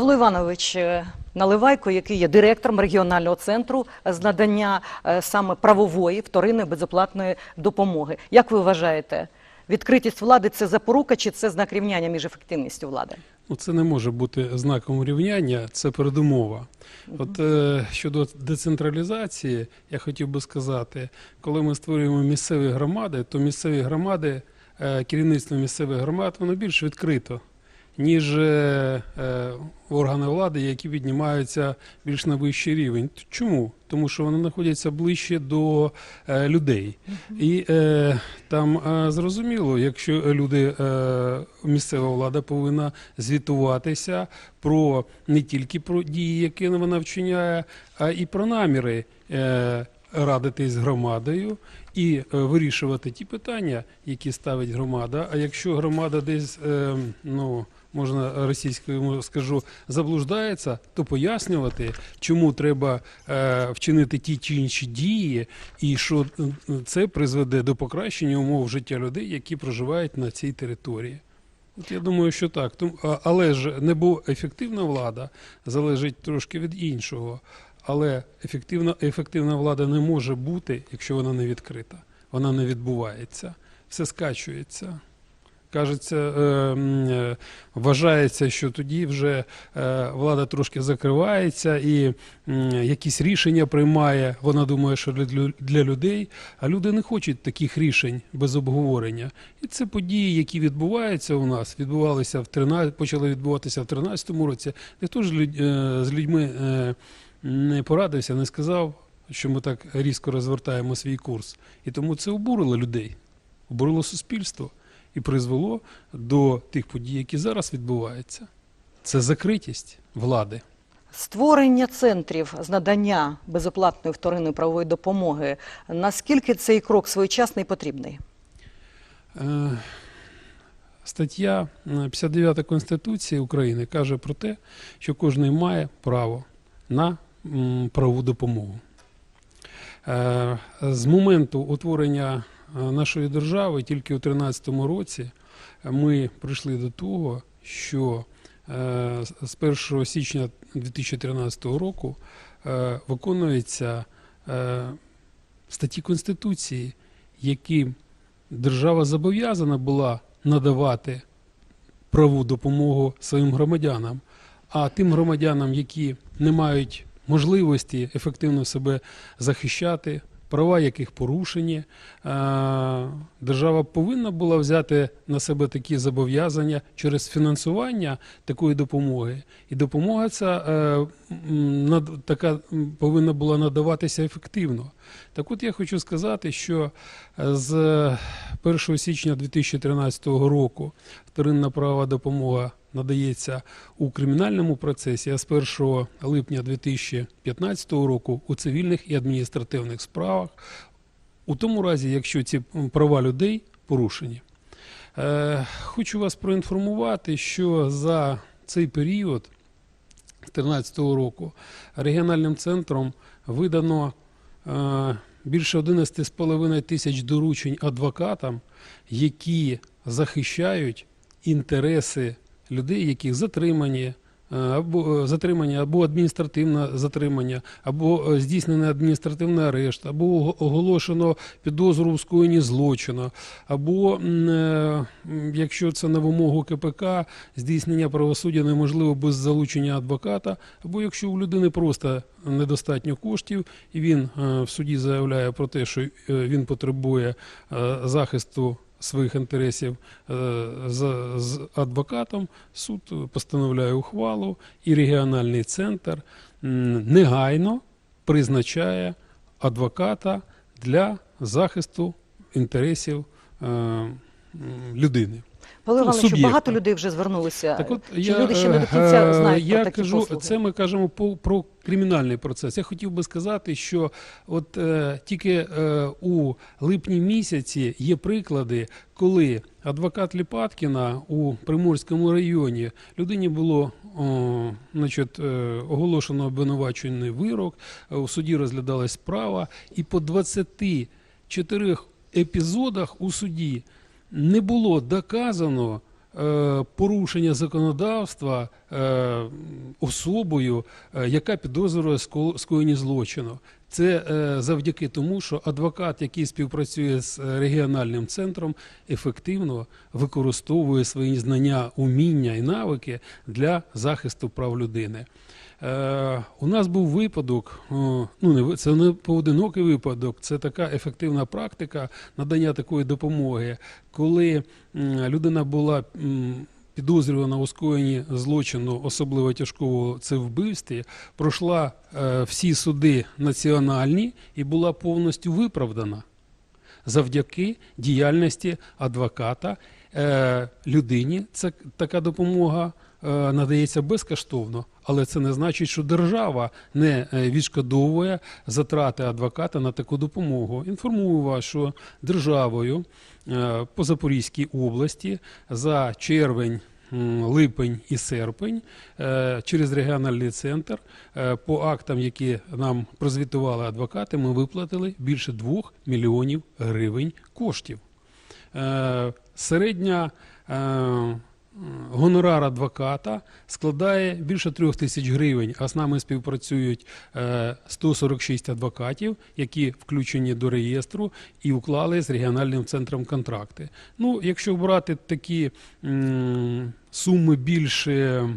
Павло Іванович е, Наливайко, який є директором регіонального центру з надання е, саме правової вторинної безоплатної допомоги. Як ви вважаєте, відкритість влади це запорука чи це знак рівняння між ефективністю влади? Ну, це не може бути знаком рівняння, це передумова. От е, щодо децентралізації, я хотів би сказати, коли ми створюємо місцеві громади, то місцеві громади, е, керівництво місцевих громад, воно більш відкрито, ніж е, е, органи влади, які піднімаються більш на вищий рівень. Чому? Тому що вони знаходяться ближче до е, людей. І е, там е, зрозуміло, якщо люди, е, місцева влада повинна звітуватися про не тільки про дії, які вона вчиняє, а і про наміри. Е, Радитись з громадою і е, вирішувати ті питання, які ставить громада. А якщо громада десь, е, ну можна російською скажу, заблуждається, то пояснювати, чому треба е, вчинити ті чи інші дії, і що це призведе до покращення умов життя людей, які проживають на цій території. От я думаю, що так. Але ж не ефективна влада залежить трошки від іншого. Але ефективна, ефективна влада не може бути, якщо вона не відкрита. Вона не відбувається. Все скачується. Кажеться, е, е, вважається, що тоді вже е, влада трошки закривається і якісь рішення приймає. Вона думає, що для, людей, а люди не хочуть таких рішень без обговорення. І це події, які відбуваються у нас, відбувалися в 13, почали відбуватися в 2013 році. Ніхто ж з людьми не порадився, не сказав, що ми так різко розвертаємо свій курс. І тому це обурило людей, обурило суспільство і призвело до тих подій, які зараз відбуваються. Це закритість влади. Створення центрів з надання безоплатної вторинної правової допомоги. Наскільки цей крок своєчасний і потрібний? Е, Стаття е, 59 Конституції України каже про те, що кожен має право на правову допомогу. Е, З моменту утворення е, нашої держави. Тільки у 2013 році ми прийшли до того, що е, з 1 січня 2013 року е, виконуються е, статті Конституції, які держава зобов'язана була надавати праву допомогу своїм громадянам, а тим громадянам, які не мають можливості ефективно себе захищати, права яких порушені, е, держава повинна була взяти на себе такі зобов'язання через фінансування такої допомоги. І допомога ця е, така повинна була надаватися ефективно. Так от я хочу сказати, що е, з 1 січня 2013 року вторинна правова допомога надається у кримінальному процесі, а з 1 липня 2015 року у цивільних і адміністративних справах, у тому разі, якщо ці права людей порушені. Е, Хочу вас проінформувати, що за цей період 2013 року регіональним центром видано е, більше 11,5 тисяч доручень адвокатам, які захищають інтереси людей, яких затримані. е, Або е, затримання, або адміністративне затримання, або е, здійснений адміністративний арешт, або оголошено підозру в скоєнні злочину, або якщо це на вимогу КПК, здійснення правосуддя неможливо без залучення адвоката, або якщо у людини просто недостатньо коштів, і він в суді заявляє про те, що він потребує захисту своїх інтересів е, з, адвокатом, суд постановляє ухвалу, і регіональний центр негайно призначає адвоката для захисту інтересів е, людини. Павло суб'єкта. багато людей вже звернулися. Так от Чи я, люди ще не до е, кінця знають я про такі кажу, послуги? Це ми кажемо по, про кримінальний процес. Я хотів би сказати, що от е, тільки е, у липні місяці є приклади, коли адвокат Ліпаткіна у Приморському районі людині було о, значить, е, оголошено обвинувачений вирок, е, у суді розглядалась справа, і по 24 епізодах у суді не було доказано е, порушення законодавства е, особою, е, яка підозрює ско- скоєнні злочину. Це е, завдяки тому, що адвокат, який співпрацює з е, регіональним центром, ефективно використовує свої знання, уміння і навики для захисту прав людини. Е, у нас був випадок, ну не це не поодинокий випадок, це така ефективна практика надання такої допомоги, коли людина була підозрювана у скоєнні злочину, особливо тяжкого це вбивстві, пройшла е, всі суди національні і була повністю виправдана завдяки діяльності адвоката е, людині. Це така допомога е, надається безкоштовно, але це не значить, що держава не е, відшкодовує затрати адвоката на таку допомогу. Інформую вас, що державою е, по Запорізькій області за червень. Липень і серпень е, через регіональний центр по актам, які нам прозвітували адвокати, ми виплатили більше 2 мільйонів гривень коштів. Середня гонорар адвоката складає більше трьох тисяч гривень, а з нами співпрацюють е, 146 адвокатів, які включені до реєстру і уклали з регіональним центром контракти. Ну, якщо брати такі суми більше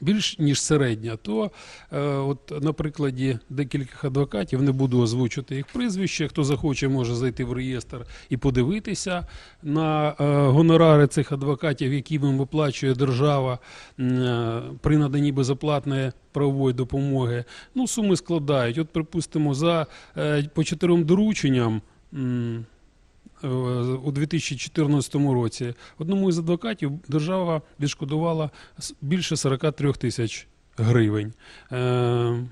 більш ніж середня, то е, от на прикладі декількох адвокатів не буду озвучувати їх прізвище. Хто захоче, може зайти в реєстр і подивитися на е, гонорари цих адвокатів, які їм виплачує держава е, при наданні безоплатної правової допомоги. Ну, суми складають. От, припустимо, за е, по чотирьом дорученням. У 2014 році одному із адвокатів держава відшкодувала більше 43 тисяч гривень. Е,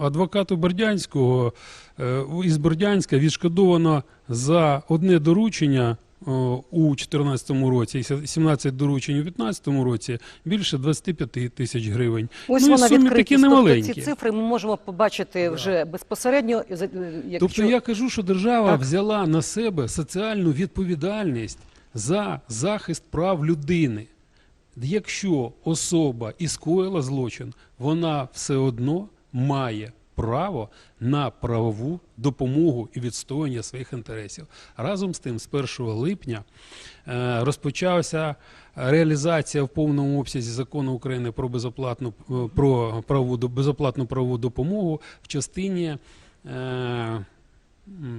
Адвокату Бердянського е, із Бердянська відшкодовано за одне доручення у 2014 році і се- 17 доручень у 2015 році більше 25 тисяч гривень. Ось Ну, вона відкритість. такі Тобто ці цифри ми можемо побачити вже безпосередньо. е, Якщо... Тобто я кажу, що держава Так. взяла на себе соціальну відповідальність за захист прав людини. Якщо особа і скоїла злочин, вона все одно має право на правову допомогу і відстоювання своїх інтересів. Разом з тим, з 1 липня е, розпочався реалізація в повному обсязі закону України про безоплатну е, про правову безоплатну правову допомогу в частині. Е,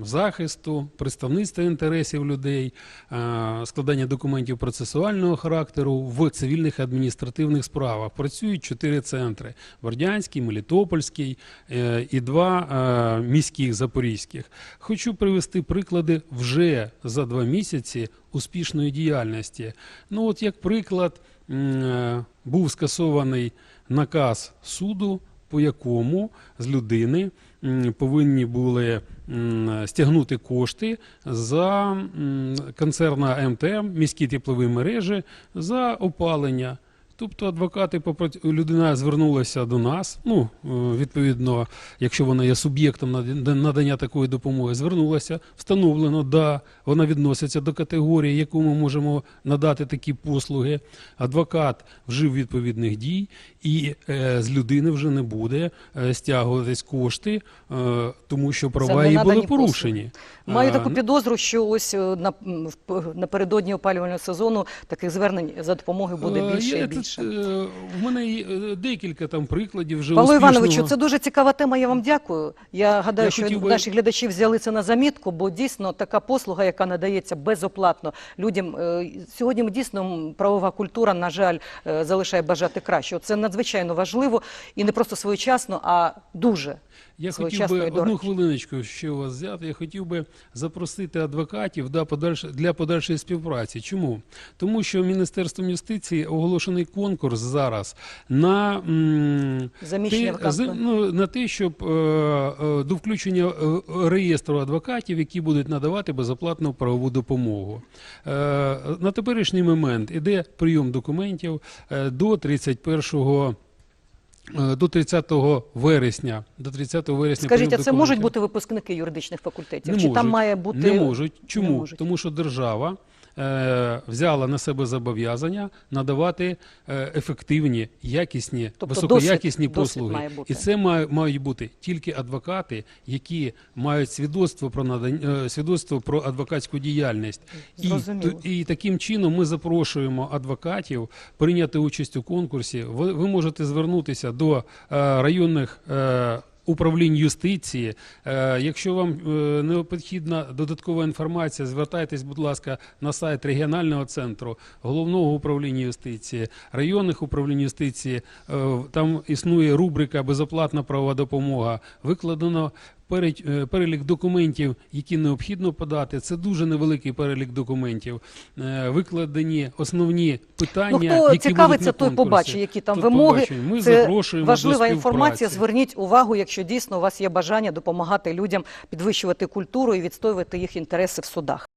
захисту, представництва інтересів людей, е, складання документів процесуального характеру в цивільних і адміністративних справах. Працюють чотири центри: Бордянський, Мелітопольський е, і два е, міських запорізьких. Хочу привести приклади вже за два місяці успішної діяльності. Ну, от як приклад, був скасований наказ суду, по якому з людини повинні були стягнути кошти за концерна МТМ, міські теплові мережі за опалення. Тобто адвокати людина звернулася до нас. Ну е, відповідно, якщо вона є суб'єктом над- надання такої допомоги, звернулася, встановлено, да, вона відноситься до категорії, яку ми можемо надати такі послуги. Адвокат вжив відповідних дій, і е, з людини вже не буде е, стягуватись кошти, е, тому що права її були порушені. Маю таку ну, підозру, що ось е, на, напередодні опалювального сезону таких звернень за допомогою буде Е, більше є і більше. е, В мене є е, декілька там прикладів вже Павло успішного. Івановичу, це дуже цікава тема. Я вам дякую. Я гадаю, Я що би- наші глядачі взяли це на замітку, бо дійсно така послуга, яка надається безоплатно людям. е, Сьогодні ми дійсно правова культура, на жаль, е, залишає бажати кращого. Це надзвичайно важливо і не просто своєчасно, а дуже. Я хотів би одну хвилиночку ще у вас взяти. Я хотів би запросити адвокатів да, подальше, для подальшої співпраці. Чому? Тому що Міністерством юстиції оголошений конкурс зараз на, м, те, ну, на те, щоб е, е, до включення е, реєстру адвокатів, які будуть надавати безоплатну правову допомогу. Е, на теперішній момент іде прийом документів е, до 31 е, до 30 вересня. До 30 вересня Скажіть, а це можуть бути випускники юридичних факультетів? не Чи можуть, там має бути не можуть. Чому? Не можуть. Тому що держава е, взяла на себе зобов'язання надавати е, ефективні, якісні, Тобто високоякісні досвід- досвід послуги. має бути. І це мають бути тільки адвокати, які мають свідоцтво про надання е, свідоцтво про адвокатську діяльність. І, Зрозуміло. і таким чином ми запрошуємо адвокатів прийняти участь у конкурсі. Ви, ви можете звернутися до е, районних. Управлінь юстиції. Е, якщо вам е, необхідна додаткова інформація, звертайтесь, будь ласка, на сайт регіонального центру, головного управління юстиції, районних управлінь юстиції. Е, там існує рубрика Безоплатна правова допомога. Викладено перелік, е, документів, які необхідно подати. Це дуже невеликий перелік документів. Е, Викладені основні питання. Ну, хто які цікавиться, той побачить, які там Той вимоги. побачить. Ми Це запрошуємо важлива до інформація. Зверніть увагу, якщо дійсно у вас є бажання допомагати людям підвищувати культуру і відстоювати їх інтереси в судах.